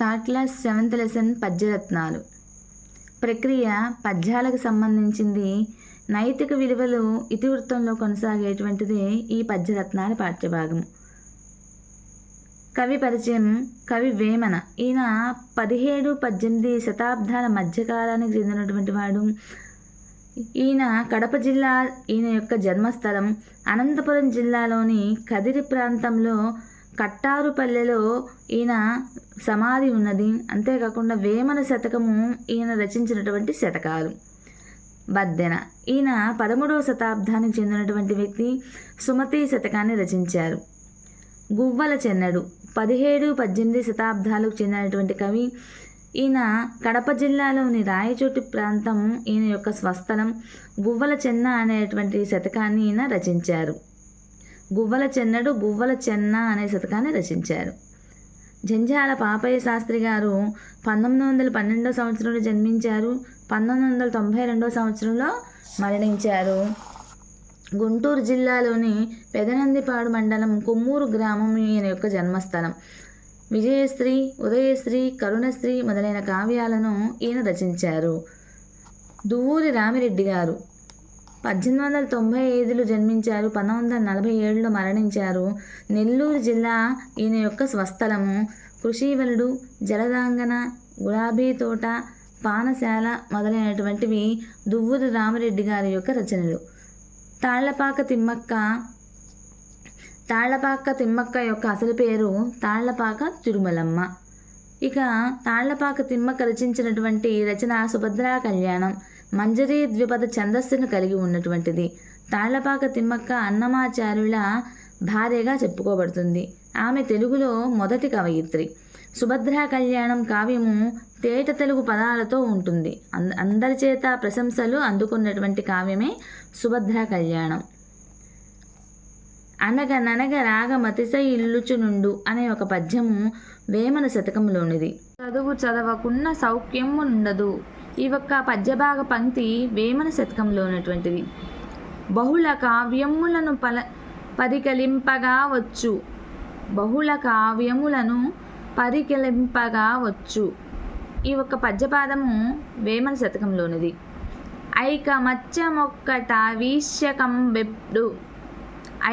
Third class seventh lesson పద్యరత్నాలు. ప్రక్రియ పద్యాలకు సంబంధించింది. నైతిక విలువలు ఇతివృత్తంలో కొనసాగేటువంటిదే ఈ పద్యరత్నాల పాఠ్యభాగం కవి పరిచయం కవి వేమన. ఈయన పదిహేడు పద్దెనిమిది శతాబ్దాల మధ్యకాలానికి చెందినటువంటి వాడు. ఈయన కడప జిల్లా ఈయన యొక్క జన్మస్థలం అనంతపురం జిల్లాలోని కదిరి ప్రాంతంలో కట్టారుపల్లెలో ఈయన సమాధి ఉన్నది. అంతేకాకుండా వేమన శతకము ఈయన రచించినటువంటి శతకాలు. బద్దెన. ఈయన పదమూడవ శతాబ్దానికి చెందినటువంటి వ్యక్తి సుమతి శతకాన్ని రచించారు. గువ్వల చెన్నడు. పదిహేడు పద్దెనిమిది శతాబ్దాలకు చెందినటువంటి కవి. ఈయన కడప జిల్లాలోని రాయచోటి ప్రాంతం ఈయన యొక్క స్వస్థలం. గువ్వల చెన్న అనేటువంటి శతకాన్ని ఈయన రచించారు. గువ్వల చెన్నడు గువ్వల చెన్న అనే శతకాన్ని రచించారు. జంజాల పాపయ్య శాస్త్రి గారు పంతొమ్మిది వందల పన్నెండో సంవత్సరంలో జన్మించారు. పంతొమ్మిది వందల తొంభై రెండో సంవత్సరంలో మరణించారు. గుంటూరు జిల్లాలోని పెదనందిపాడు మండలం కొమ్మూరు గ్రామం ఈయన యొక్క జన్మస్థలం. విజయశ్రీ ఉదయశ్రీ కరుణశ్రీ మొదలైన కావ్యాలను ఈయన రచించారు. దువ్వూరి రామిరెడ్డి గారు పద్దెనిమిది వందల తొంభై ఐదులో జన్మించారు పంతొమ్మిది వందల నలభై ఏడులో మరణించారు. నెల్లూరు జిల్లా ఈయన యొక్క స్వస్థలము. కృషివలుడు జలదాంగన గులాబీ తోట పానశాల మొదలైనటువంటివి దువ్వూరి రామరెడ్డి గారి యొక్క రచనలు. తాళ్ళపాక తిమ్మక్క తాళ్ళపాక తిమ్మక్క యొక్క అసలు పేరు తాళ్ళపాక తిరుమలమ్మ. ఇక తాళ్ళపాక తిమ్మక్క రచించినటువంటి రచన సుభద్రా కళ్యాణం. మంజరీ ద్విపద ఛందస్సును కలిగి ఉన్నటువంటిది. తాళ్ళపాక తిమ్మక్క అన్నమాచార్యుల భార్యగా చెప్పుకోబడుతుంది. ఆమె తెలుగులో మొదటి కవయిత్రి. సుభద్రా కళ్యాణం కావ్యము తేట తెలుగు పదాలతో ఉంటుంది. అంద అందరి చేత ప్రశంసలు అందుకున్నటువంటి కావ్యమే సుభద్రా కళ్యాణం. అనగననగ రాగమతిస ఇల్లుచునుండు అనే ఒక పద్యము వేమన శతకంలోనిది చదువు చదవకున్న సౌఖ్యము ఉండదు ఈ ఒక్క పద్యభాగ పంక్తి వేమన శతకంలో ఉన్నటువంటిది. బహుళ కావ్యములను పల పరికలింపగా వచ్చు. బహుళ కావ్యములను పరికలింపగా వచ్చు. ఈ ఒక్క పద్యపాదము వేమన శతకంలోనిది. ఐకమత్యమొక్కట వీష్యకం బెప్డు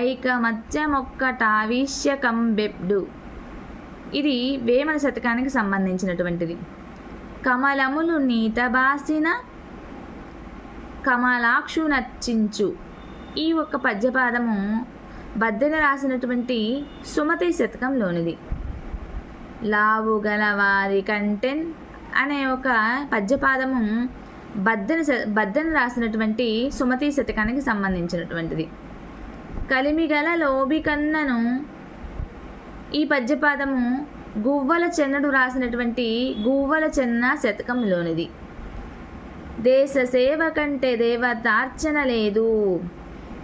ఐకమత్యమొక్కట వీష్యకం బెప్డు ఇది వేమన శతకానికి సంబంధించినటువంటిది. కమలములు నీతబాసిన కమలాక్షు నచ్చించు. ఈ ఒక్క పద్యపాదము బద్దెన రాసినటువంటి సుమతి శతకంలోనిది. లావు గలవారి కంటెన్ అనే ఒక పద్యపాదము బద్దెన బద్దెన రాసినటువంటి సుమతి శతకానికి సంబంధించినటువంటిది. కలిమిగల లోబి కన్నను ఈ పద్యపాదము గువ్వల చెన్నడు రాసినటువంటి గువ్వల చెన్న శతకంలోనిది. దేశ సేవ కంటే దేవతార్చన లేదు.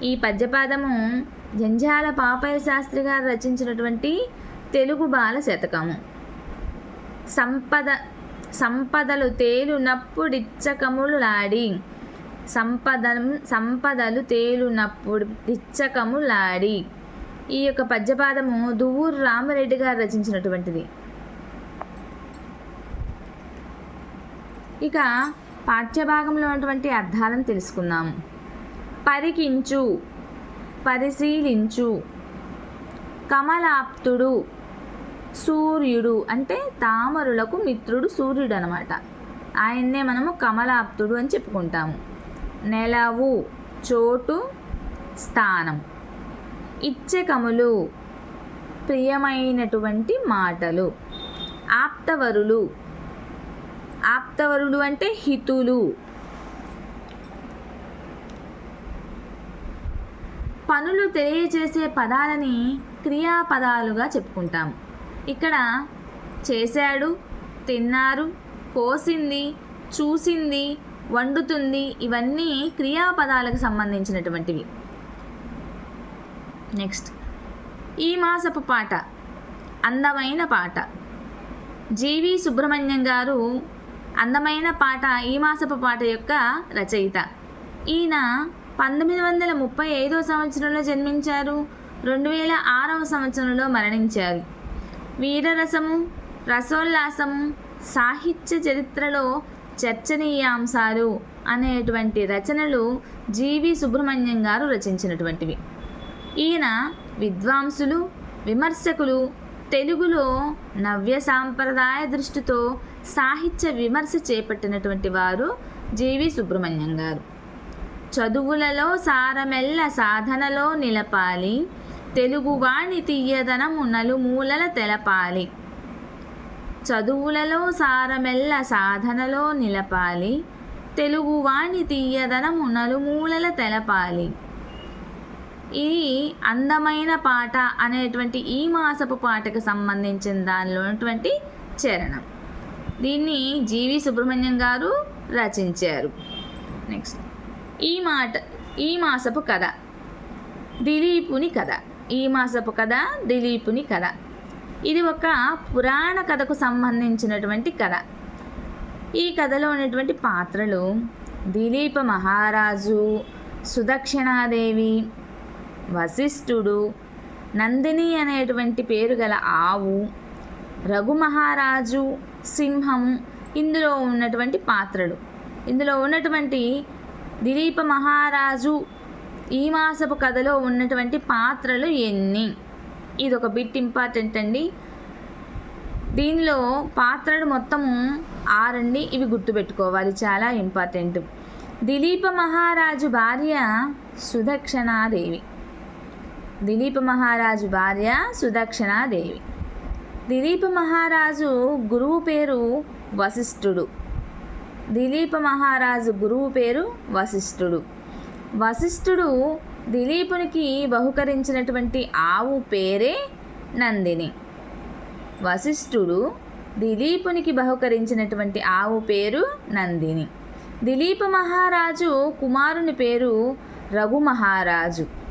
ఈ పద్యపాదము జంజాల పాపయ్య శాస్త్రి గారు రచించినటువంటి తెలుగు బాల శతకము. సంపద సంపదలు తేలునప్పుడిచ్చకములాడి సంపద సంపదలు తేలునప్పుడు డిచ్చకము లాడి ఈ యొక్క పద్యపాదము దువ్వూరు రామరెడ్డి గారు రచించినటువంటిది. ఇక పాఠ్యభాగంలో ఉన్నటువంటి అర్థాలను తెలుసుకుందాము పరికించు పరిశీలించు కమలాప్తుడు సూర్యుడు అంటే తామరులకు మిత్రుడు సూర్యుడు అనమాట ఆయన్నే మనము కమలాప్తుడు అని చెప్పుకుంటాము. నెలవు చోటు స్థానం. ఇచ్చకములు ప్రియమైనటువంటి మాటలు. ఆప్తవరులు. ఆప్తవరులు అంటే హితులు. పనులు తెలియజేసే పదాలని క్రియాపదాలుగా చెప్పుకుంటాము ఇక్కడ చేశాడు తిన్నారు కోసింది చూసింది వండుతుంది ఇవన్నీ క్రియాపదాలకు సంబంధించినటువంటివి. నెక్స్ట్ ఈ మాసపు పాట అందమైన పాట. జీవి సుబ్రహ్మణ్యం గారు అందమైన పాట ఈ మాసపు పాట యొక్క రచయిత. ఈయన పంతొమ్మిది వందల ముప్పై ఐదో సంవత్సరంలో జన్మించారు రెండు వేల ఆరవ సంవత్సరంలో మరణించారు. వీరరసము రసోల్లాసము సాహిత్య చరిత్రలో చర్చనీయాంశాలు అనేటువంటి రచనలు జీవి సుబ్రహ్మణ్యం గారు రచించినటువంటివి. ఈయన విద్వాంసులు విమర్శకులు తెలుగులో నవ్య సాంప్రదాయ దృష్టితో సాహిత్య విమర్శ చేపట్టినటువంటి వారు జీవి సుబ్రహ్మణ్యం గారు. చదువులలో సారమెల్ల సాధనలో నిలపాలి తెలుగువాణి తీయదనము నలుమూలల తెలపాలి. చదువులలో సారమెల్ల సాధనలో నిలపాలి తెలుగువాణి తీయదనము నలుమూలల తెలపాలి. ఈ అందమైన పాట అనేటువంటి ఈ మాసపు పాటకు సంబంధించిన దానిలో ఉన్నటువంటి చరణం. దీన్ని జీవి సుబ్రహ్మణ్యం గారు రచించారు. నెక్స్ట్ ఈ మాట ఈ మాసపు కథ. దిలీపుని కథ. ఈ మాసపు కథ దిలీపుని కథ. ఇది ఒక పురాణ కథకు సంబంధించినటువంటి కథ. ఈ కథలో ఉన్నటువంటి పాత్రలు దిలీప మహారాజు సుదక్షిణాదేవి వశిష్ఠుడు నందిని అనేటువంటి పేరు గల ఆవు రఘు మహారాజు సింహము ఇందులో ఉన్నటువంటి పాత్రలు. ఇందులో ఉన్నటువంటి దిలీప మహారాజు ఈ మాసపు కథలో ఉన్నటువంటి పాత్రలు ఎన్ని? ఇది ఒక బిట్ ఇంపార్టెంట్ అండి. దీనిలో పాత్రలు మొత్తము ఆరండి ఇవి గుర్తుపెట్టుకోవాలి చాలా ఇంపార్టెంట్. దిలీప మహారాజు భార్య సుదక్షణాదేవి. దిలీప మహారాజు భార్య సుదక్షిణాదేవి దిలీప మహారాజు గురువు పేరు వశిష్ఠుడు. దిలీప మహారాజు గురువు పేరు వశిష్ఠుడు. వశిష్ఠుడు దిలీపునికి బహుకరించినటువంటి ఆవు పేరే నందిని. వశిష్ఠుడు దిలీపునికి బహుకరించినటువంటి ఆవు పేరు నందిని. దిలీప మహారాజు కుమారుని పేరు రఘు మహారాజు.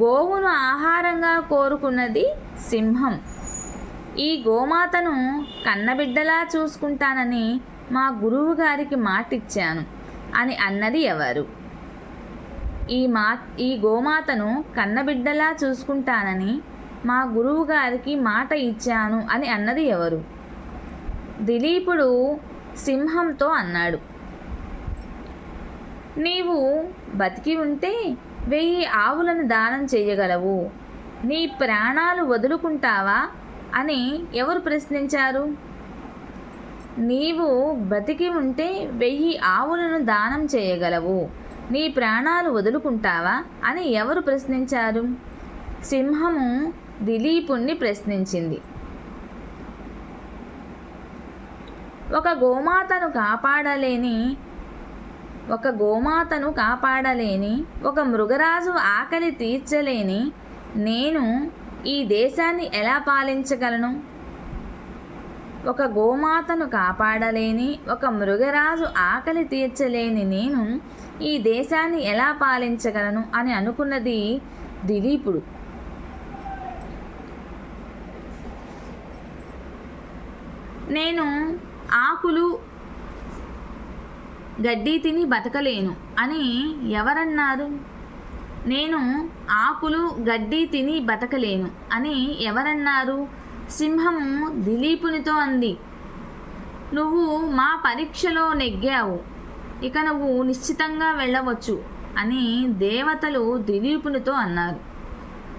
గోవును ఆహారంగా కోరుకున్నది సింహం. ఈ గోమాతను కన్నబిడ్డలా చూసుకుంటానని మా గురువు గారికి మాటిచ్చాను అని అన్నది ఎవరు? ఈ మా ఈ గోమాతను కన్నబిడ్డలా చూసుకుంటానని మా గురువు గారికి మాట ఇచ్చాను అని అన్నది ఎవరు? దిలీపుడు సింహంతో అన్నాడు. నీవు బతికి ఉంటే వెయ్యి ఆవులను దానం చేయగలవు. నీ ప్రాణాలు వదులుకుంటావా? అని ఎవరు ప్రశ్నించారు? నీవు బతికి ఉంటే వెయ్యి ఆవులను దానం చేయగలవు. నీ ప్రాణాలు వదులుకుంటావా? అని ఎవరు ప్రశ్నించారు? సింహము దిలీపుణ్ణి ప్రశ్నించింది. ఒక గోమాతను కాపాడలేని ఒక గోమాతను కాపాడలేని ఒక మృగరాజు ఆకలి తీర్చలేని నేను ఈ దేశాన్ని ఎలా పాలించగలను? ఒక గోమాతను కాపాడలేని ఒక మృగరాజు ఆకలి తీర్చలేని నేను ఈ దేశాన్ని ఎలా పాలించగలను అని అనుకున్నది దిలీపుడు. నేను ఆకులు గడ్డి తిని బతకలేను అని ఎవరన్నారు? నేను ఆకులు గడ్డి తిని బతకలేను అని ఎవరన్నారు? సింహము దిలీపునితో అంది. నువ్వు మా పరీక్షలో నెగ్గావు ఇక నువ్వు నిశ్చితంగా వెళ్ళవచ్చు అని దేవతలు దిలీపునితో అన్నారు.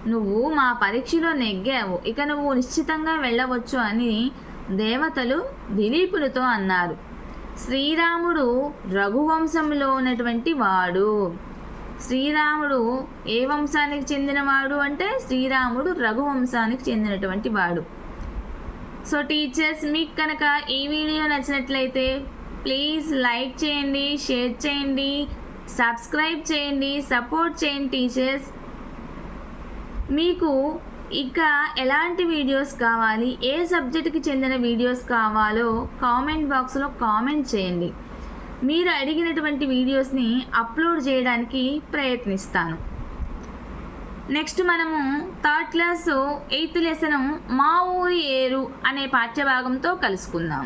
నువ్వు మా పరీక్షలో నెగ్గావు ఇక నువ్వు నిశ్చితంగా వెళ్ళవచ్చు అని దేవతలు దిలీపునితో అన్నారు. శ్రీరాముడు రఘువంశంలో ఉన్నటువంటి వాడు. శ్రీరాముడు ఏ వంశానికి చెందినవాడు అంటే శ్రీరాముడు రఘువంశానికి చెందినటువంటి వాడు. సో టీచర్స్ మీకు కనుక ఈ వీడియో నచ్చినట్లయితే ప్లీజ్ లైక్ చేయండి షేర్ చేయండి సబ్స్క్రైబ్ చేయండి సపోర్ట్ చేయండి టీచర్స్. మీకు ఇంకా ఎలాంటి వీడియోస్ కావాలి ఏ సబ్జెక్ట్కి చెందిన వీడియోస్ కావాలో కామెంట్ బాక్స్లో కామెంట్ చేయండి. మీరు అడిగినటువంటి వీడియోస్ని అప్లోడ్ చేయడానికి ప్రయత్నిస్తాను. నెక్స్ట్ మనము థర్డ్ క్లాస్ ఎయిత్ లెసన్ మా ఊరి ఏరు అనే పాఠ్యభాగంతో కలుసుకుందాం.